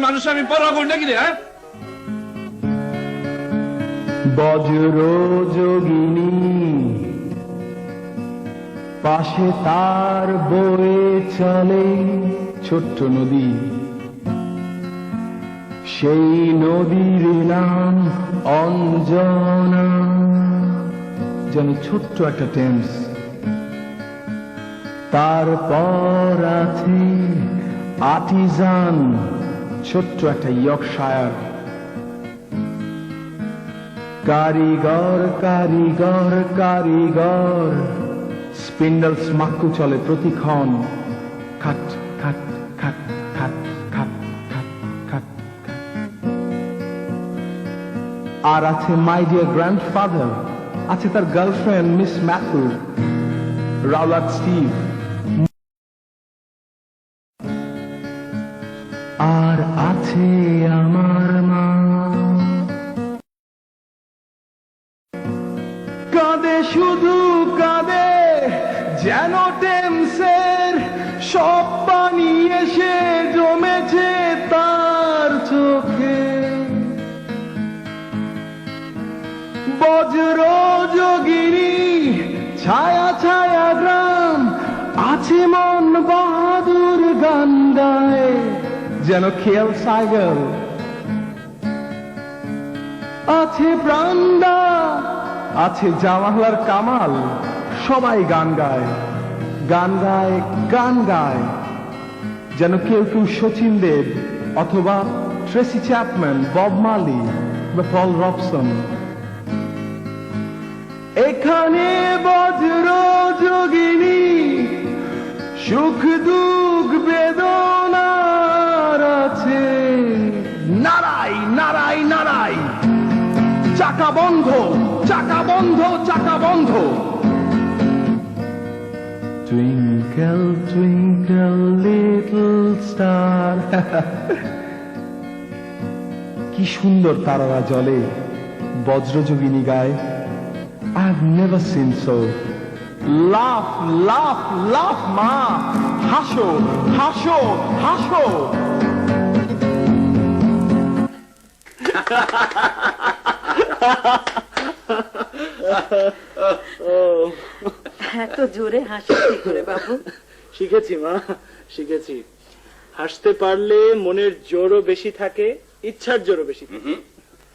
মানুষ আমি পাশে তার বয়ে চলে ছোট্ট নদী সেই নদীর নাম অঞ্জনা যেন ছোট্ট একটা টেন্স তারপর আছে আর্টিজান ছোট্ট একটা ইয়র্কশায়ার। কারিগর কারিগর কারিগর। স্পিন্ডল স্মাক্কু চলে প্রতিক্ষণ। খাট খাট খাট খাট খাট খাট খাট আর আছে মাই ডিয়ার গ্র্যান্ডফাদার, আছে তার girlfriend miss Matthew Rowler Steve. আর আছে আমার মা। কাঁদে শুধু কাঁদে যেন টেমসের সব পানি এসে যেন খেয়াল সাগর। আছে প্রাণদা, আছে জামাহলার কামাল, সবাই গান গায়। গান গায় গান গায়। যেন কেউ কেউ শচীন দেব অথবা ট্রেসি চ্যাপম্যান, বব মালি বা পল রবসন। এখানে বজ্র আছে। নারাই নারাই নারাই। চাকা বন্ধ চাকা বন্ধ চাকা বন্ধ। টুইঙ্কেল টুইঙ্কেল লিটল স্টার কি সুন্দর তারারা জলে বজ্রযোগিনী গায়। I've never seen so. লাফ লাফ লাফ মা। হাসো হাসো হাসো। এত জোরে হাসি কি করে বাবু? শিখেছি মা শিখেছি। হাসতে পারলে মনের জোরও বেশি থাকে ইচ্ছার জোরও বেশি থাকে।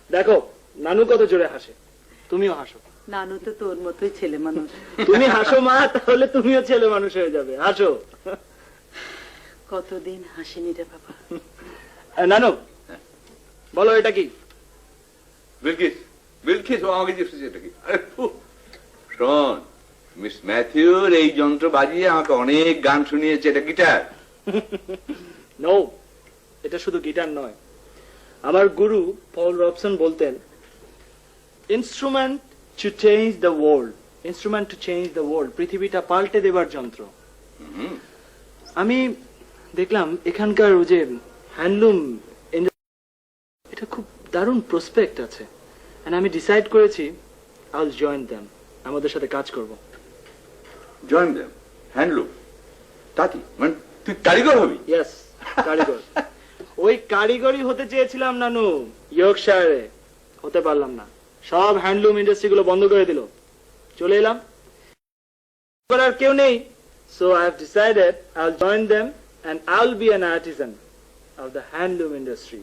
দেখো নানু কত জোরে হাসে। তুমিও হাসো। নানু তো তোর মতোই ছেলে মানুষ। তুমি হাসো মা তাহলে তুমিও ছেলে মানুষ হয়ে যাবে। হাসো। কতদিন হাসিনি রে বাবা। নানু বলো এটা কি? বিলকিস বিলকিস ও আমাকে জিজ্ঞেস এটা কি আরে শোন মিস ম্যাথিউর এই যন্ত্র বাজিয়ে আমাকে অনেক গান শুনিয়েছে এটা গিটার নো এটা শুধু গিটার নয়। আমার গুরু পল রবসন বলতেন instrument to change the world instrument to change the world পৃথিবীটা পাল্টে দেবার যন্ত্র। আমি দেখলাম এখানকার ওই যে হ্যান্ডলুম এটা খুব দারুণ প্রসপেক্ট আছে। And আমি ডিসাইড করেছি আই উইল জয়েন দেম আমাদের সাথে কাজ করব। জয়েন দেম হ্যান্ডলুম তাতি মানে তুই কারিগর হবি? ইয়েস কারিগর। ওই কারিগরি হতে চেয়েছিলাম নানু। ইয়র্কশায়ারে। হতে পারলাম না। সব হ্যান্ডলুম ইন্ডাস্ট্রি গুলো বন্ধ করে দিল। চলে এলাম। করার কেউ নেই। So I have decided I will join them and I will be an artisan of the handloom industry